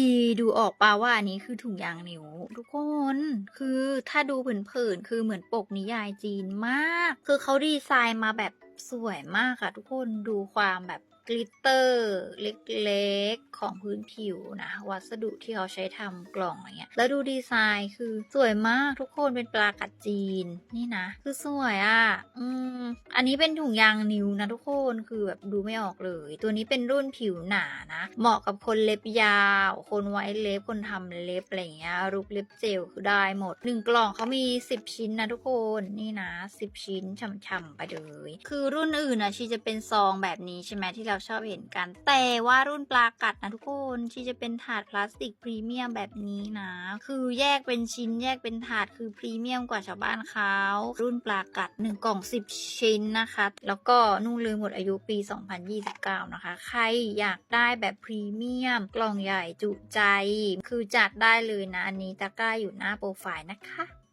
ดีๆดูออกป่าว่าอันนี้คือถุงยางนิ้ว ทุกคนคือถ้าดูเผินๆคือเหมือนปกนิยายจีนมาก คือเขาดีไซน์มาแบบสวยมากอะทุกคนดูความแบบกลิตเตอร์เล็กๆ ของพื้นผิวนะ วัสดุที่เขาใช้ทำกล่องอะไรเงี้ย แล้วดูดีไซน์คือสวยมากทุกคนเป็นปลากัดจีนนี่นะ คือสวยอะ่ะ อืม อันนี้เป็นถุงยางนิ้วนะทุกคนคือแบบดูไม่ออกเลย ตัวนี้เป็นรุ่นผิวหนานะ เหมาะกับคนเล็บยาว คนไว้เล็บคนทำเล็บอะไรเงี้ยรูปเล็บเจลคือได้หมดหนึ่งกล่องเขามี 10 ชิ้นนะทุกคนนี่นะ 10 ชิ้นช่ำๆไปเลย คือรุ่นอื่นนะชีจะเป็นซองแบบนี้ใช่ไหมที่เราชอบเห็นกัน แต่ว่ารุ่นปลากัดนะทุกคนชีจะเป็นถาดพลาสติกพรีเมียมแบบนี้นะ คือแยกเป็นชิ้นแยกเป็นถาดคือพรีเมียมกว่าชาวบ้านเขารุ่นปลากัด 1 กล่อง 10 ชิ้นนะคะ แล้วก็นุ่งลืมหมดอายุปี 2029 นะคะ ใครอยากได้แบบพรีเมียม กล่องใหญ่จุใจ คือจัดได้เลยนะ อันนี้ตะกร้าอยู่หน้าโปรไฟล์นะคะ